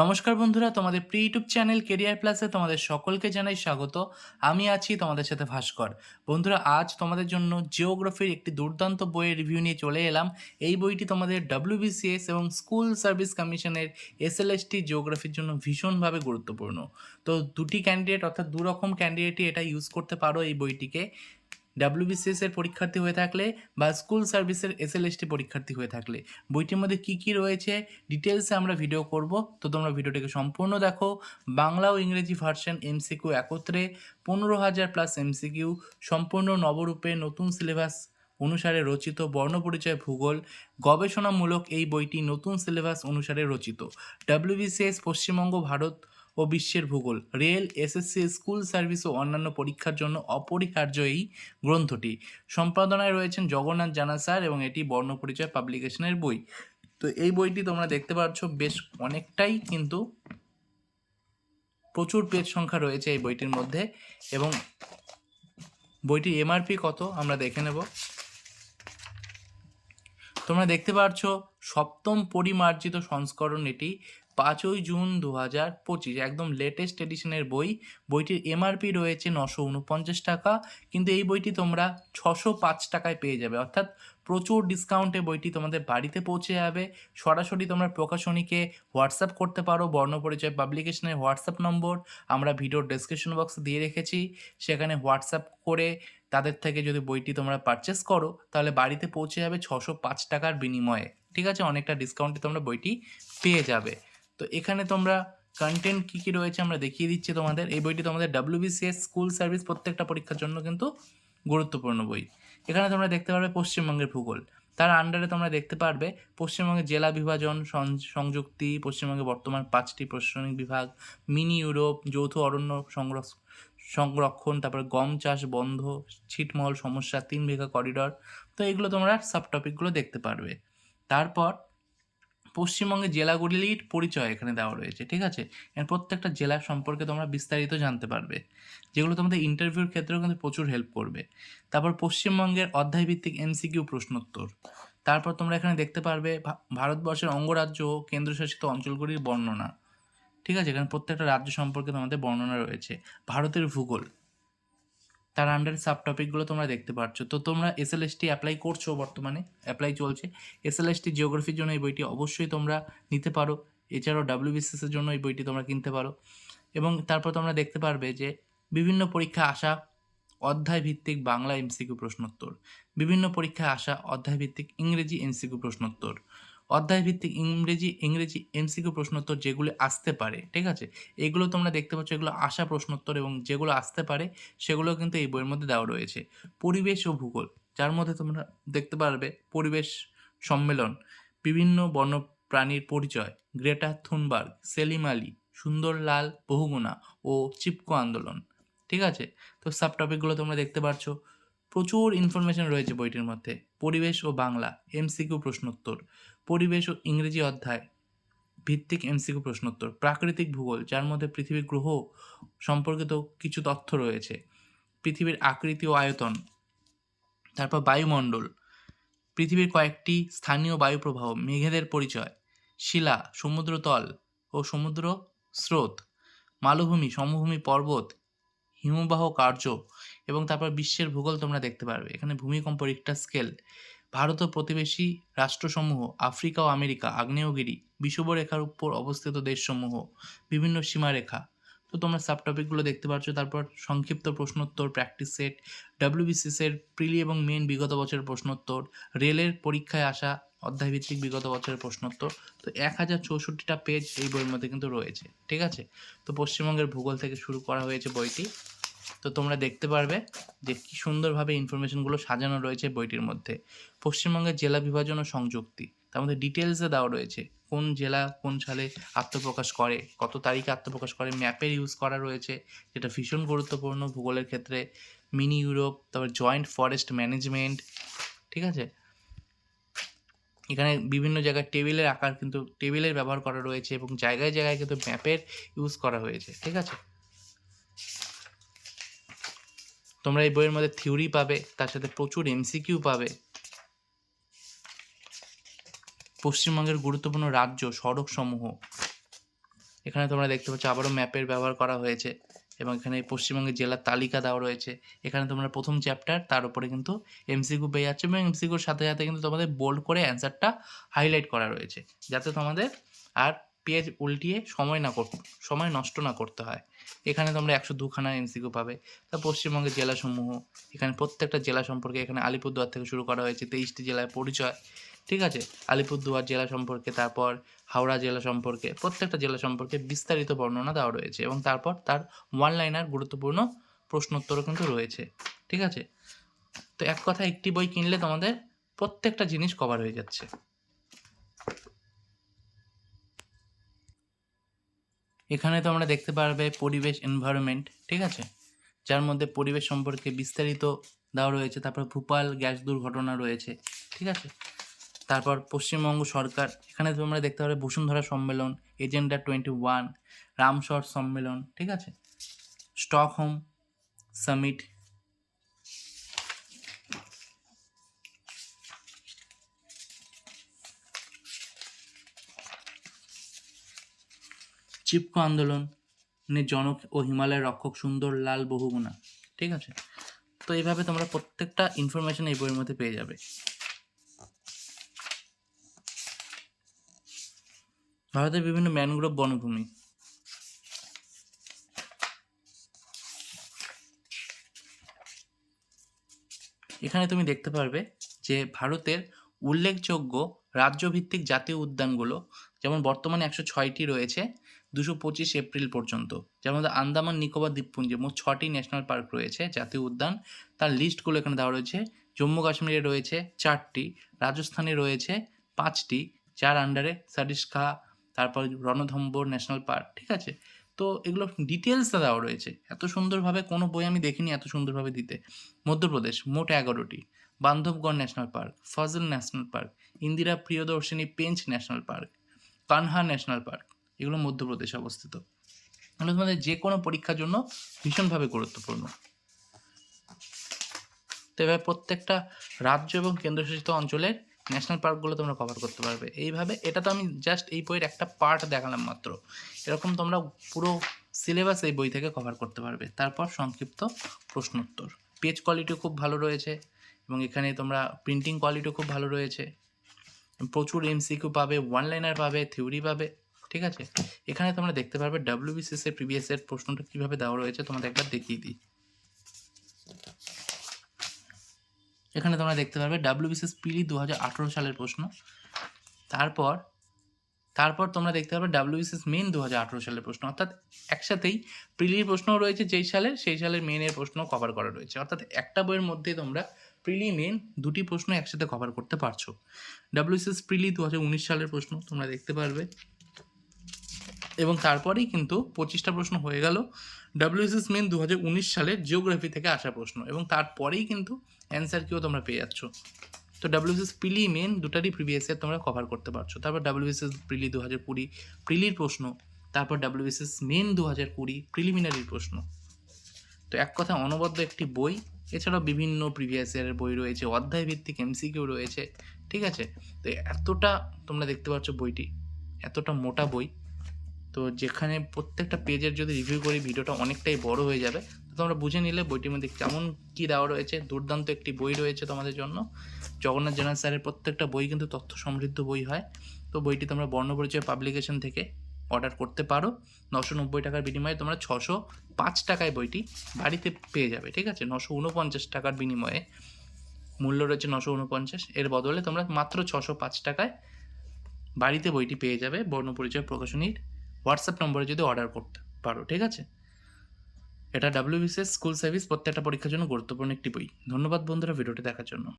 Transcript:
নমস্কার বন্ধুরা, তোমাদের প্রি ইউটিউব চ্যানেল কেরিয়ার প্লাসে তোমাদের সকলকে জানাই স্বাগত। আমি আছি তোমাদের সাথে ভাস্কর। বন্ধুরা, আজ তোমাদের জন্য জিওগ্রাফির একটি দুর্দান্ত বইয়ের রিভিউ নিয়ে চলে এলাম। এই বইটি তোমাদের ডাব্লিউবিসিএস এবং স্কুল সার্ভিস কমিশনের এসএলএসটি জিওগ্রাফির জন্য ভীষণভাবে গুরুত্বপূর্ণ। তো দুটি ক্যান্ডিডেট অর্থাৎ দু রকম ক্যান্ডিডেটই এটা ইউজ করতে পারো এই বইটিকে। ডাব্লিউবিসিএস এর পরীক্ষার্থী হয়ে থাকলে বা স্কুল সার্ভিসের এসএলএসটি পরীক্ষার্থী হয়ে থাকলে, বইটির মধ্যে কী কী রয়েছে ডিটেলসে আমরা ভিডিও করব। তো তোমরা ভিডিওটিকে সম্পূর্ণ দেখো। বাংলা ও ইংরেজি ভার্সন এমসিকিউ একত্রে, পনেরো হাজার প্লাস এমসিকিউ সম্পূর্ণ নবরূপে নতুন সিলেবাস অনুসারে রচিত, বর্ণপরিচয় ভূগোল, গবেষণামূলক এই বইটি নতুন সিলেবাস অনুসারে রচিত। ডাব্লিউবিসিএস পশ্চিমবঙ্গ, ভারত ও বিশ্বের ভূগোল। রেল, এসএসসি, স্কুল সার্ভিস ও অন্যান্য পরীক্ষার জন্য অপরিহার্য এই গ্রন্থটি। সম্পাদনায় রয়েছেন জগন্নাথ জানা স্যার এবং এটি বর্ণপরিচয় পাবলিকেশনের বই। তো এই বইটি তোমরা দেখতে পাচ্ছ, বেশ অনেকটাই কিন্তু প্রচুর পেজ সংখ্যা রয়েছে এই বইটির মধ্যে এবং বইটির এমআরপি কত আমরা দেখে নেব। তোমরা দেখতে পাচ্ছ, সপ্তম পরিমার্জিত সংস্করণ এটি পাঁচই জুন দু হাজার পঁচিশ, একদম লেটেস্ট এডিশনের বই। বইটির এমআরপি রয়েছে নশো উনপঞ্চাশ টাকা, কিন্তু এই বইটি তোমরা ছশো পাঁচ টাকায় পেয়ে যাবে। অর্থাৎ প্রচুর ডিসকাউন্টে বইটি তোমাদের বাড়িতে পৌঁছে যাবে। সরাসরি তোমরা প্রকাশনীকে হোয়াটসঅ্যাপ করতে পারো, বর্ণপরিচয় পাবলিকেশনের হোয়াটসঅ্যাপ নম্বর। আমরা ভিডিওর ডেসক্রিপশন বক্সে দিয়ে রেখেছি। সেখানে হোয়াটসঅ্যাপ করে তাদের থেকে যদি বইটি তোমরা পারচেস করো, তাহলে বাড়িতে পৌঁছে যাবে ছশো পাঁচ টাকার বিনিময়ে। ঠিক আছে? অনেকটা ডিসকাউন্টে তোমরা বইটি পেয়ে যাবে। তো এখানে তোমরা কন্টেন্ট কী কী রয়েছে আমরা দেখিয়ে দিচ্ছি তোমাদের। এই বইটি তোমাদের ডাব্লিউবিসিএস স্কুল সার্ভিস প্রত্যেকটা পরীক্ষার জন্য কিন্তু গুরুত্বপূর্ণ বই। এখানে তোমরা দেখতে পারবে পশ্চিমবঙ্গের ভূগোল। তার আন্ডারে তোমরা দেখতে পারবে পশ্চিমবঙ্গের জেলা বিভাজন সংযুক্তি, পশ্চিমবঙ্গের বর্তমান পাঁচটি প্রশাসনিক বিভাগ, মিনি ইউরোপ, যৌথ অরণ্য সংরক্ষ সংরক্ষণ, তারপরে গম চাষ বন্ধ, ছিটমহল সমস্যা, তিন বিঘা করিডর তো এগুলো তোমরা সাব টপিকগুলো দেখতে পারবে। তারপর পশ্চিমবঙ্গের জেলাগুলির পরিচয় এখানে দেওয়া রয়েছে, ঠিক আছে? এর প্রত্যেকটা জেলা সম্পর্কে তোমরা বিস্তারিত জানতে পারবে। যেগুলো তোমাদের ইন্টারভিউর ক্ষেত্রেও কিন্তু প্রচুর হেল্প করবে। তারপর পশ্চিমবঙ্গের অধ্যায়ভিত্তিক এমসিকিউ প্রশ্নোত্তর। তারপর তোমরা এখানে দেখতে পারবে ভারতবর্ষের অঙ্গরাজ্য ও কেন্দ্রশাসিত অঞ্চলগুলির বর্ণনা। ঠিক আছে? এখানে প্রত্যেকটা রাজ্য সম্পর্কে তোমাদের বর্ণনা রয়েছে। ভারতের ভূগোল। তার আন্ডার সাব টপিকগুলো তোমরা দেখতে পাচ্ছ তো তোমরা এস এসএলএসটি অ্যাপ্লাই করছ বর্তমানে অ্যাপ্লাই চলছে। এস এসএলএসটি জিওগ্রাফির জন্য এই বইটি অবশ্যই তোমরা নিতে পারো। এছাড়াও ডাব্লিউবিসিএস এর জন্য এই বইটি তোমরা কিনতে পারো। এবং তারপর তোমরা দেখতে পারবে যে বিভিন্ন পরীক্ষা আসা অধ্যায় ভিত্তিক বাংলা এমসিকিউ প্রশ্নোত্তর। বিভিন্ন পরীক্ষায় আসা অধ্যায় ভিত্তিক ইংরেজি এমসিকিউ প্রশ্নোত্তর। অধ্যায় ভিত্তিক ইংরেজি ইংরেজি এমসিকিউ প্রশ্নোত্তর যেগুলো আসতে পারে, ঠিক আছে? এগুলো তোমরা দেখতে পাচ্ছ, এগুলো আসা প্রশ্নোত্তর এবং যেগুলো আসতে পারে, সেগুলো কিন্তু এই বইয়ের মধ্যে দেওয়া রয়েছে। পরিবেশ ও ভূগোল, যার মধ্যে তোমরা দেখতে পারবে পরিবেশ সম্মেলন, বিভিন্ন বন্যপ্রাণীর পরিচয়, গ্রেটা থুনবার্গ, সেলিম আলী, সুন্দরলাল বহুগুণা ও চিপকো আন্দোলন, ঠিক আছে? তো সাব টপিকগুলো তোমরা দেখতে পাচ্ছ প্রচুর ইনফরমেশন রয়েছে বইটির মধ্যে। পরিবেশ ও বাংলা, এমসিকিউ প্রশ্নোত্তর। পরিবেশ ও ইংরেজি অধ্যায় ভিত্তিক এমসিকিউ প্রশ্নোত্তর। প্রাকৃতিক ভূগোল, যার মধ্যে পৃথিবীর গ্রহ সম্পর্কিত কিছু তথ্য রয়েছে। পৃথিবীর আকৃতি ও আয়তন, তারপর বায়ুমণ্ডল, পৃথিবীর কয়েকটি স্থানীয় বায়ু প্রবাহ মেঘেদের পরিচয়, শিলা, সমুদ্রতল ও সমুদ্র স্রোত মালভূমি, সমভূমি পর্বত, হিমবাহ কার্য এবং তারপর বিশ্বের ভূগোল তোমরা দেখতে পারবে। এখানে ভূমিকম্প রিক্টার স্কেল ভারত ও প্রতিবেশী রাষ্ট্রসমূহ, আফ্রিকা ও আমেরিকা, আগ্নেয়গিরি বিষুবরেখার উপর অবস্থিত দেশসমূহ, বিভিন্ন সীমারেখা। তো তোমরা সাব টপিকগুলো দেখতে পাচ্ছ তারপর সংক্ষিপ্ত প্রশ্নোত্তর প্র্যাকটিস সেট ডাব্লিউবিসিএস এর প্রিলি এবং মেন বিগত বছরের প্রশ্নোত্তর রেলের পরীক্ষায় আসা অধ্যায়ভিত্তিক বিগত বছরের প্রশ্নোত্তর। তো এক হাজার চৌষট্টিটা পেজ এই বইয়ের মধ্যে কিন্তু রয়েছে, ঠিক আছে? তো পশ্চিমবঙ্গের ভূগোল থেকে শুরু করা হয়েছে বইটি। তো তোমরা দেখতে পারবে যে কি সুন্দরভাবে ইনফরমেশনগুলো সাজানো রয়েছে বইটির মধ্যে। পশ্চিমবঙ্গের জেলা বিভাজন ও সংযুক্তি, তার মধ্যে ডিটেলসে দেওয়া রয়েছে কোন জেলা কোন সালে আত্মপ্রকাশ করে, কত তারিখে আত্মপ্রকাশ করে ম্যাপের ইউজ করা রয়েছে, যেটা ভীষণ গুরুত্বপূর্ণ ভূগোলের ক্ষেত্রে মিনি ইউরোপ তারপর জয়েন্ট ফরেস্ট ম্যানেজমেন্ট ঠিক আছে? এখানে বিভিন্ন জায়গায় টেবিলের আকার কিন্তু টেবিলের ব্যবহার করা রয়েছে এবং জায়গায় জায়গায় কিন্তু ম্যাপের ইউজ করা হয়েছে, ঠিক আছে? তোমরা এই বইয়ের মধ্যে থিওরি পাবে, তার সাথে প্রচুর এমসিকিউ পাবে। পশ্চিমবঙ্গের গুরুত্বপূর্ণ রাজ্য সড়ক সমূহ এখানে তোমরা দেখতে পাচ্ছ, আবারও ম্যাপের ব্যবহার করা হয়েছে এবং এখানে পশ্চিমবঙ্গের জেলার তালিকা দেওয়া রয়েছে। এখানে তোমরা প্রথম চ্যাপ্টার তার উপরে কিন্তু এমসিকিউ পেয়ে যাচ্ছে এবং এমসিকিউর সাথে সাথে কিন্তু তোমাদের বোল্ড করে অ্যান্সারটা হাইলাইট করা রয়েছে, যাতে তোমাদের আর পেজ উল্টিয়ে সময় না কর সময় নষ্ট না করতে হয়। এখানে তোমরা একশো দুখানা এমসিকিউ পাবে। তা পশ্চিমবঙ্গের জেলাসমূহ, এখানে প্রত্যেকটা জেলা সম্পর্কে এখানে আলিপুরদুয়ার থেকে শুরু করা হয়েছে, তেইশটি জেলায় পরিচয়, ঠিক আছে? আলিপুরদুয়ার জেলা সম্পর্কে, তারপর হাওড়া জেলা সম্পর্কে, প্রত্যেকটা জেলা সম্পর্কে বিস্তারিত বর্ণনা দেওয়া রয়েছে এবং তারপর তার ওয়ান লাইনার গুরুত্বপূর্ণ প্রশ্নোত্তরও কিন্তু রয়েছে, ঠিক আছে? তো এক কথা একটি বই কিনলে তোমাদের প্রত্যেকটা জিনিস কভার হয়ে যাচ্ছে। এখানে তোমরা দেখতে পারবে পরিবেশ এনভায়রনমেন্ট ঠিক আছে? যার মধ্যে পরিবেশ সম্পর্কে বিস্তারিত দেওয়া রয়েছে। তারপর ভূপাল গ্যাস দুর্ঘটনা রয়েছে, ঠিক আছে? তারপর পশ্চিমবঙ্গ সরকার, এখানে তোমরা দেখতে পাবে বসুন্ধরা সম্মেলন, এজেন্ডা টোয়েন্টি ওয়ান রামসর সম্মেলন, ঠিক আছে? স্টকহোম সামিট চিপকো আন্দোলনের জনক ও হিমালয়ের রক্ষক সুন্দর লাল বহুগুণা, ঠিক আছে? তো এইভাবে তোমরা প্রত্যেকটা ইনফরমেশন এই বইয়ের মধ্যে পেয়ে যাবে। ভারতের বিভিন্ন ম্যানগ্রোভ বনভূমি। এখানে তুমি দেখতে পারবে যে ভারতের উল্লেখযোগ্য রাজ্যভিত্তিক জাতীয় উদ্যানগুলো যেমন বর্তমানে একশো ছয়টি রয়েছে, দুশো পঁচিশ এপ্রিল পর্যন্ত। মধ্যে আন্দামান, নিকোবর দ্বীপপুঞ্জে মোট ছটি ন্যাশনাল পার্ক রয়েছে, জাতীয় উদ্যান। তার লিস্টগুলো এখানে দেওয়া রয়েছে। জম্মু কাশ্মীরে রয়েছে চারটি, রাজস্থানে রয়েছে পাঁচটি যার আন্ডারে সারিস্কা, তারপর রণধম্বর ন্যাশনাল পার্ক, ঠিক আছে? তো এগুলো ডিটেলসটা দেওয়া রয়েছে। এত সুন্দরভাবে কোনো বই আমি দেখিনি এত সুন্দরভাবে দিতে। মধ্যপ্রদেশ, মোট এগারোটি। Bandhavgarh national park, fossil national park, Indira Priyadarshini Pench national park Kanha national park, এগুলো মধ্যপ্রদেশে অবস্থিত। এগুলো তোমাদের যে কোনো পরীক্ষার জন্য ভীষণভাবে গুরুত্বপূর্ণ। তো এবার প্রত্যেকটা রাজ্য এবং কেন্দ্রশাসিত অঞ্চলের ন্যাশনাল পার্কগুলো তোমরা কভার করতে পারবে। এইভাবে এটা তো আমি জাস্ট এই বইয়ের একটা পার্ট দেখালাম মাত্র। এরকম তোমরা পুরো সিলেবাস এই বই থেকে কভার করতে পারবে। তারপর সংক্ষিপ্ত প্রশ্নোত্তর। পেজ কোয়ালিটি খুব ভালো রয়েছে এবং এখানে তোমরা প্রিন্টিং কোয়ালিটিও খুব ভালো রয়েছে। প্রচুর এমসিকিউ পাবে ওয়ান লাইনার পাবে থিওরি পাবে, ঠিক আছে? এখানে তোমরা দেখতে পারবে ডাব্লিউবিসিএস এর প্রিভিয়াস এর প্রশ্নটা কীভাবে দেওয়া রয়েছে, তোমাদের একবার দেখিয়ে দিই। এখানে তোমরা দেখতে পারবে ডাব্লিউবিসিএস পিলি দু হাজার আঠেরো সালের প্রশ্ন। তারপর তারপর তোমরা দেখতে পারবে ডাব্লিউবিসিএস মেন দু হাজার আঠেরো সালের প্রশ্ন। অর্থাৎ একসাথেই প্রিলির প্রশ্নও রয়েছে যেই সালের, সেই সালের মেনের প্রশ্ন কভার করা রয়েছে। অর্থাৎ একটা বইয়ের মধ্যে তোমরা প্রিলি মেন দুটি প্রশ্ন একসাথে কভার করতে পারছ। ডাব্লিউবিসিএস প্রিলি দু হাজার উনিশ সালের প্রশ্ন, তোমরা দেখতে পারবে। এবং তারপরেই কিন্তু পঁচিশটা প্রশ্ন হয়ে গেল ডাব্লিউএসএস মেন দু হাজার উনিশ সালের জিওগ্রাফি থেকে আসা প্রশ্ন, এবং তারপরেই কিন্তু অ্যান্সার কিও তোমরা পেয়ে যাচ্ছ। তো ডাব্লিউএসএস প্রিলি মেন দুটারই প্রিভিয়াস ইয়ার তোমরা কভার করতে পারছ। তারপর ডাব্লিউএসএস প্রিলি দু হাজার কুড়ি প্রিলির প্রশ্ন, তারপর ডাব্লিউএসএস মেন দু হাজার কুড়ি প্রিলিমিনারির প্রশ্ন। তো এক কথা অনবদ্য একটি বই। এছাড়াও বিভিন্ন প্রিভিয়াস ইয়ারের বই রয়েছে অধ্যায় ভিত্তিক এমসিকিউ রয়েছে, ঠিক আছে? তো এতটা তোমরা দেখতে পাচ্ছ বইটি, এতটা মোটা বই। তো যেখানে প্রত্যেকটা পেজের যদি রিভিউ করি ভিডিওটা অনেকটাই বড় হয়ে যাবে। তো তোমরা বুঝে নিলে বইটির মধ্যে কেমন কী দেওয়া রয়েছে। দুর্দান্ত একটি বই রয়েছে তোমাদের জন্য। জগন্নাথ জেনার স্যারের প্রত্যেকটা বই কিন্তু তথ্য সমৃদ্ধ বই হয়। তো বইটি তোমরা বর্ণপরিচয় পাবলিকেশন থেকে অর্ডার করতে পারো। নশো নব্বই টাকার বিনিময়ে তোমরা ছশো পাঁচ টাকায় বইটি বাড়িতে পেয়ে যাবে, ঠিক আছে? নশো উনপঞ্চাশ টাকার বিনিময়ে। মূল্য রয়েছে নশো উনপঞ্চাশ। এর বদলে তোমরা মাত্র ছশো পাঁচ টাকায় বাড়িতে বইটি পেয়ে যাবে বর্ণপরিচয় প্রকাশনীর হোয়াটসঅ্যাপ নম্বরে যদি অর্ডার করতে পারো, ঠিক আছে? এটা ডাব্লিউবিসিএস স্কুল সার্ভিস প্রত্যেকটা পরীক্ষার জন্য গুরুত্বপূর্ণ একটি বই। ধন্যবাদ বন্ধুরা, ভিডিওটি দেখার জন্য।